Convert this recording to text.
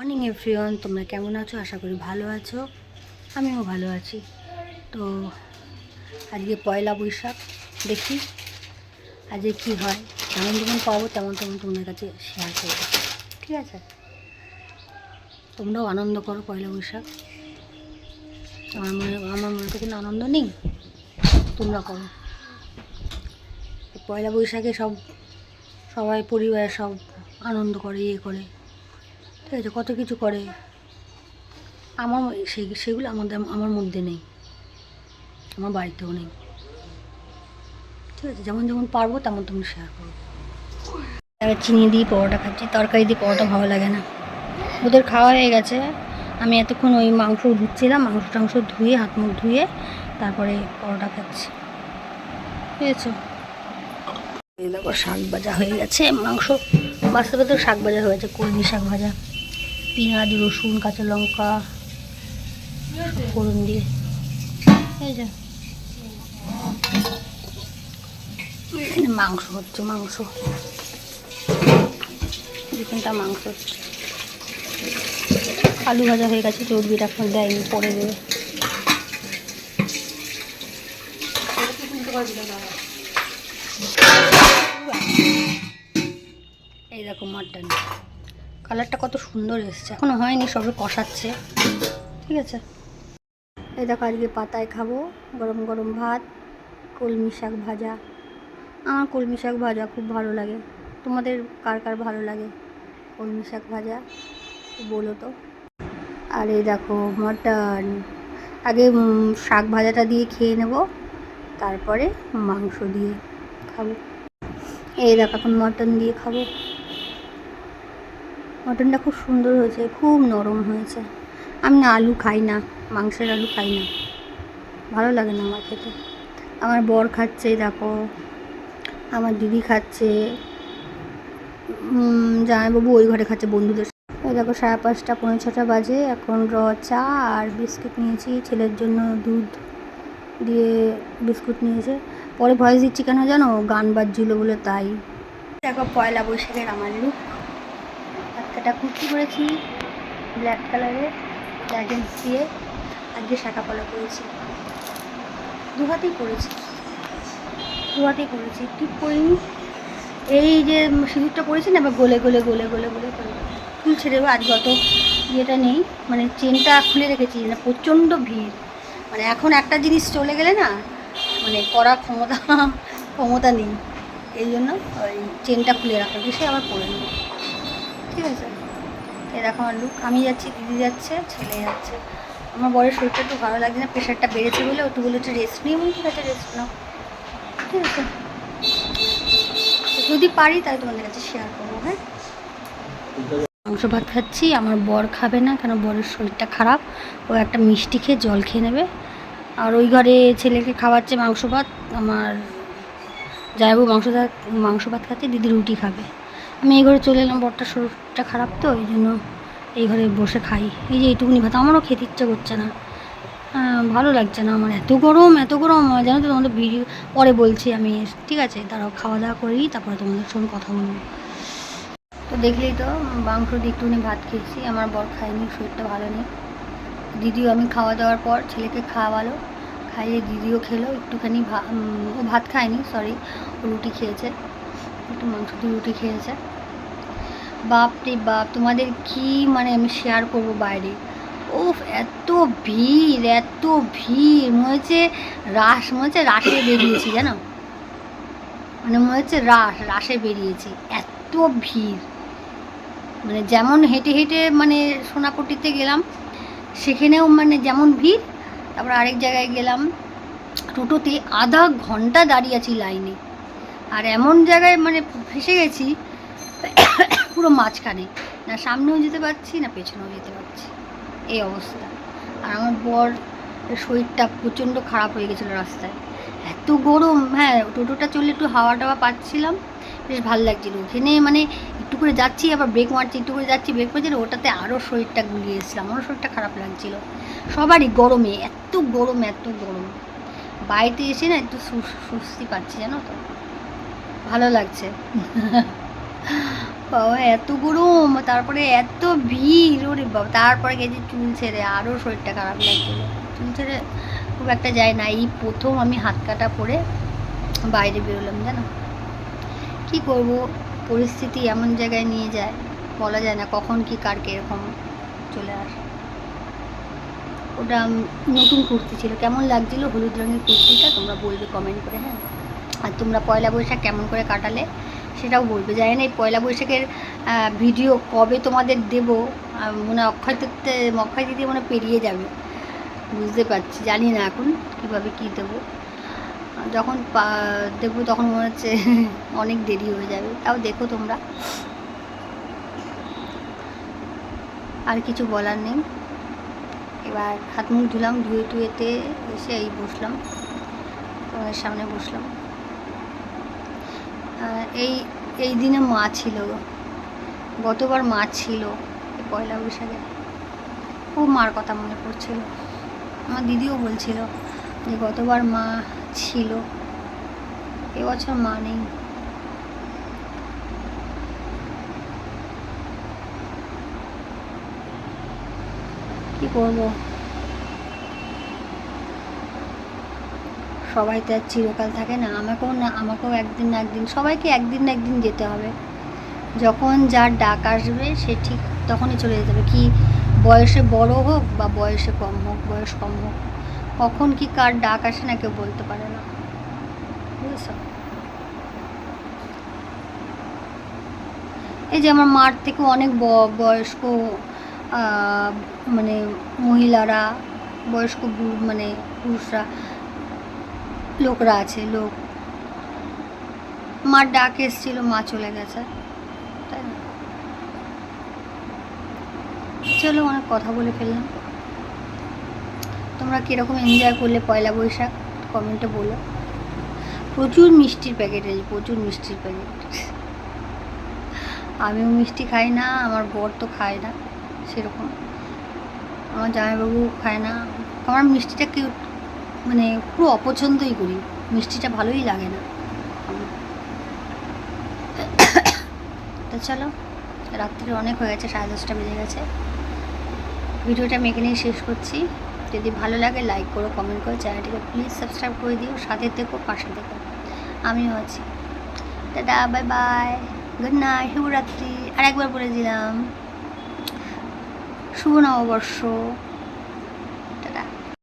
Morning everyone তোমরা কেমন আছো? আশা করি ভালো আছো। আমিও ভালো আছি। তো আজকে পয়লা বৈশাখ, দেখি আজকে কি হয়। যেমন যেমন পাবো, তেমন তেমন তোমাদের কাছে শেয়ার করব। ঠিক আছে? তোমরাও আনন্দ করো পয়লা বৈশাখ। আমার মনে আমার মনে তো কোনো আনন্দ নেই। তোমরা করো। পয়লা বৈশাখে সব, সবাই, পরিবারের সব আনন্দ করে ইয়ে করে। ঠিক আছে কত কিছু করে। আমার সেই সেগুলো আমাদের, আমার মধ্যে নেই। আমার বাড়িতেও নেই। ঠিক আছে, যেমন যেমন পারব তেমন তেমন শেয়ার করব। চিনি দিয়ে পরোটা খাচ্ছি, তরকারি দিয়ে পরোটা ভালো লাগে না। ওদের খাওয়া হয়ে গেছে। আমি এতক্ষণ ওই মাংস ধুচ্ছিলাম, মাংস টাংস ধুয়ে, হাত মুখ ধুয়ে তারপরে পরোটা খাচ্ছি। এই দেখো, শাক ভাজা হয়ে গেছে। মাংস বাস্তবে তো শাক ভাজা হয়ে গেছে কলমি শাক ভাজা। পেঁয়াজ, রসুন, কাঁচা লঙ্কা, ফোড়ন দিয়ে। এই মাংস হচ্ছে, মাংস। দুখানটা মাংস হচ্ছে। আলু ভাজা হয়ে গেছে চর্বিটা এখন দেয়নি, পরে দেবে। এই মাটন। কালারটা কত সুন্দর এসছে। এখনও হয়নি, সবে কষাচ্ছে। ঠিক আছে। এই দেখো আজকে পাতায় খাব, গরম গরম ভাত, কলমি শাক ভাজা। আমার কলমি শাক ভাজা খুব ভালো লাগে। তোমাদের কার কার ভালো লাগে? কলমি শাক ভাজা, বলো তো। আর এই দেখো, মটন। আগে শাক ভাজাটা দিয়ে খেয়ে নেব, তারপরে মাংস দিয়ে খাব। এই দেখো, এখন মটন দিয়ে খাব। মটনটা খুব সুন্দর হয়েছে, খুব নরম হয়েছে। আমি না আলু খাই না, মাংসের আলু খাই না। ভালো লাগে না আমার খেতে। আমার বর খাচ্ছে, দেখো। আমার দিদি খাচ্ছে। জামাইবাবু ওই ঘরে খাচ্ছে বন্ধুদের। এই দেখো, সাড়ে পাঁচটা, পৌনে ছটা বাজে। এখন র, চা আর বিস্কুট নিয়েছি। ছেলের জন্য দুধ দিয়ে বিস্কুট নিয়েছে। পরে ভয়েস দিচ্ছি কেন জানো? গান বাজছিল বলে তাই। দেখো, পয়লা বৈশাখের আমার লুক একটা কুর্তি করেছি ব্ল্যাক কালারের লেগিংস দিয়ে আজকে শাখা পলা করেছি। দু হাতেই করেছি। দু হাতেই পরেছি টিপ পরিনি এই যে সিঁদুরটা করেছি না, এবার গলে গলে, গোলে গোলে, গলে করে খুলছে দেবো আজ গত ইয়েটা নেই। মানে চেনটা খুলে রেখেছি না প্রচণ্ড ভিড়। মানে এখন একটা জিনিস চলে গেলে না মানে করার ক্ষমতা ক্ষমতা নেই। এই জন্য ওই চেনটা খুলে রাখা সে আবার পরে নেব ঠিক আছে? এই দেখো আমার লুক আমি যাচ্ছি, দিদি যাচ্ছে, ছেলে যাচ্ছে। আমার বরের শরীরটা একটু ভালো লাগছে না প্রেশারটা বেড়েছে বলে একটু বলে একটু রেস্ট নিই ঠিক আছে? রেস্ট নাও। ঠিক আছে? যদি পারি তাহলে তোমাদের কাছে শেয়ার করব হ্যাঁ? মাংস ভাত খাচ্ছি, আমার বর খাবে না, কেন বরের শরীরটা খারাপ। ও একটা মিষ্টি খেয়ে জল খেয়ে নেবে। আর ওই ঘরে ছেলেকে খাওয়াচ্ছে মাংস ভাত, আমার যাইবো মাংস ভাত মাংস ভাত খাচ্ছে, দিদি রুটি খাবে। আমি এই ঘরে চলে এলাম বরটার শরীরটা খারাপ তো, এই জন্য এই ঘরে বসে খাই। এই যে এইটুকুনি ভাত, আমারও খেতে ইচ্ছা করছে না। ভালো লাগছে না আমার, এত গরম এত গরম জানো তো তোমাদের ভিডিও পরে বলছি আমি। ঠিক আছে তারাও খাওয়া দাওয়া করি তারপরে তোমাদের সঙ্গে কথা বলব। তো দেখলেই তো মাংস দিয়ে একটুখানি ভাত খেয়েছি, আমার বর খায়নি, শরীরটা ভালো নেই। দিদিও, আমি খাওয়া দাওয়ার পর ছেলেকে খাওয়ালো, খাইয়ে দিদিও খেলো, একটুখানি ভা- ও ভাত খায়নি সরি রুটি খেয়েছে। একটু মাংস দিয়ে রুটি খেয়েছে বাপ রে বাপ, তোমাদের কি মানে আমি শেয়ার করব বাইরে? উফ, এত ভিড় এত ভিড়। মনে হচ্ছে রাস, মনে হচ্ছে রাসে বেরিয়েছি, জানো? মানে মনে হচ্ছে রাস, রাসে বেরিয়েছি। এত ভিড়। মানে যেমন হেঁটে হেঁটে মানে সোনাপট্টিতে গেলাম, সেখানেও মানে যেমন ভিড়, তারপর আরেক জায়গায় গেলাম। টোটোতে আধা ঘণ্টা দাঁড়িয়ে আছি লাইনে। আর এমন জায়গায় মানে ফেসে গেছি, পুরো মাঝখানে। না সামনেও যেতে পারছি, না পেছনেও যেতে পারছি। এই অবস্থা। আর আমার বর শরীরটা প্রচণ্ড খারাপ হয়ে গেছিল রাস্তায়। এত গরম হ্যাঁ টোটোটা চললে একটু হাওয়া টাওয়া পাচ্ছিলাম। বেশ ভালো লাগছিল। ওখানে মানে একটু করে যাচ্ছি, আবার ব্রেক মারছি, একটু করে যাচ্ছি ব্রেক মারছি ওটাতে আরও শরীরটা গুলিয়ে এসেছিলাম। আমারও শরীরটা খারাপ লাগছিল। সবারই গরমে, এত গরম এত গরম। বাড়িতে এসে না একটু সু- স্বস্তি পাচ্ছি, জানো তো? ভালো লাগছে। বাবা, এত গরম, তারপরে এত ভিড়, ওরে বাবা। তারপরে গেছি চুল ছেড়ে আরও শরীরটা খারাপ লাগছিল চুল ছেড়ে খুব একটা যায় না। এই প্রথম আমি হাত কাটা পরে বাইরে বেরোলাম, জানো? কি করব? পরিস্থিতি এমন জায়গায় নিয়ে যায়, বলা যায় না কখন কি কার কীরকম চলে আসে। ওটা নতুন কুর্তি ছিল। কেমন লাগছিল? হলুদ রঙের কুর্তিটা তোমরা বলবে কমেন্ট করে হ্যাঁ? আর তোমরা পয়লা বৈশাখ কেমন করে কাটালে সেটাও বলবে। জানি না এই পয়লা বৈশাখের ভিডিও কবে তোমাদের দেবো মনে অক্ষয় তৃতীয় অক্ষয় তৃতীয় মনে পেরিয়ে যাবে। বুঝতে পারছি, জানি না এখন কীভাবে কী দেবো। যখন দেবো তখন মনে হচ্ছে অনেক দেরি হয়ে যাবে। তাও দেখো তোমরা। আর কিছু বলার নেই। এবার হাত মুখ ধুলাম, ধুয়ে টুয়েতে এসে এই বসলাম। তোমাদের সামনে বসলাম। এই এই দিনে মা ছিল গতবার মা ছিল পয়লা বৈশাখে। খুব মার কথা মনে পড়ছিল। আমার দিদিও বলছিল যে গতবার মা ছিল এবছর মা নেই। কি করব? সবাই তো আর চিরকাল থাকে না। আমাকেও না, আমাকেও একদিন না একদিন, সবাইকে একদিন না একদিন যেতে হবে। যখন যার ডাক আসবে, সে ঠিক তখনই চলে যেতে হবে। কি বয়সে বড় হোক বা বয়সে কম হোক, বয়স কম হোক, কখন কি কার ডাক আসে না কেউ বলতে পারে না। বুঝেছ? এই যে আমার মার থেকে অনেক বয়স্ক মানে মহিলারা, বয়স্ক মানে পুরুষরা লোকরা আছে, লোক। মার ডাক এসেছিল, মা চলে গেছে। তাই না? চলো, অনেক কথা বলে ফেললাম। তোমরা কীরকম এনজয় করলে পয়লা বৈশাখ? কমেন্টে বলো। প্রচুর মিষ্টির প্যাকেট আছে প্রচুর মিষ্টির প্যাকেট আমিও মিষ্টি খাই না, আমার বর তো খায় না, সেরকম। আমার জামাইবাবু খায় না। আমার মিষ্টিটা কেউ মানে পুরো অপছন্দই করি। মিষ্টিটা ভালোই লাগে না। তো চলো, রাত্রি অনেক হয়ে গেছে, সাড়ে দশটা বেজে গেছে। ভিডিওটা আমি এখানেই শেষ করছি। যদি ভালো লাগে লাইক করো কমেন্ট করো, চ্যানেলটিকে প্লিজ সাবস্ক্রাইব করে দিও, সাথে দেখো পাশে দেখো আমিও আছি। Tata bye bye good night শুভরাত্রি। আর একবার বলে দিলাম, শুভ নববর্ষ।